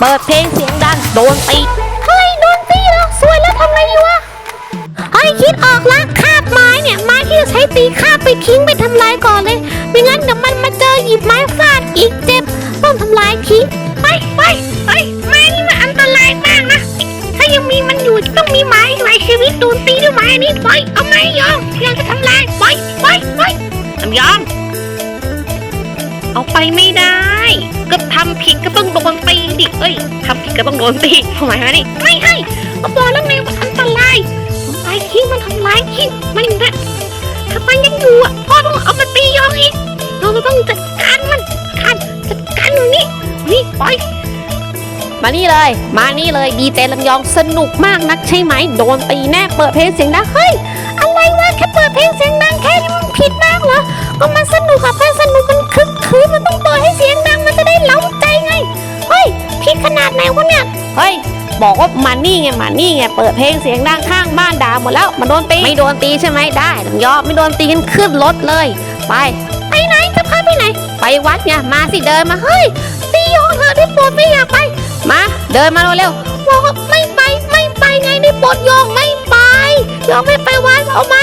เปิดเพลงเสียงดังโดนตีเฮ้ยโดนตีแล้วสวยแล้วทำไงดีวะเฮ้ยคิดออกละคาบไม้เนี่ยไม้ที่จะใช้ตีคาบไปทิ้งไปทำลายก่อนเลยไม่งั้นเดี๋ยวมันมาเจอหยิบไม้ฟาดอีกเจ็บต้องทำลายทิ้งไปไปไปไม้นี่มันอันตรายมากนะถ้ายังมีมันอยู่ต้องมีไม้หลายชีวิตโดนตีด้วยไม้นี้ไปเอาไม้ยอมยังจะทำลายไปไปไปลำยอมเอาไปไม่ได้ ก็ทำผิดก็ต้องโดน เอ้ยทำผิดก็ต้องโดนตีทำไมวะนี่ไม่ให้ก็บอกแล้วไงว่าอันตรายทำลายทิ้งมันทำลายทิ้งไม่ได้ถ้ามันยังอยู่อะพ่อต้องเอามาตียองอีกเราจะต้องจัดการมันการจัดการตรงนี้นี่ปล่อยมานี่เลย มานี่เลยดีเจลำยองสนุกมากนักใช่ไหมโดนตีแน่เปิดเพลงเสียงดังเฮ้ยอะไรวะแค่เปิดเพลงเสียงดังแค่นี้มันผิดมา นาดไหนวะเนี่ย เฮ้ย บอกว่ามานี่ไงมานี่ไง เปิดเพลงเสียงดังข้างบ้านด่าหมดแล้วมันโดนตี ไม่โดนตีใช่ไหมได้ลำยองไม่โดนตีกันขึ้นรถเลย ไป ไปไหนจะพาไปไหน ไปวัดไงมาสิเดินมา เฮ้ยตีโยงเถอะได้โปรดไม่อยากไป มา เดินมาเร็วๆบอกว่าไม่ไปไม่ไปไงได้โปรดโยงไม่ไปโยงไม่ไปวัดเอาไม้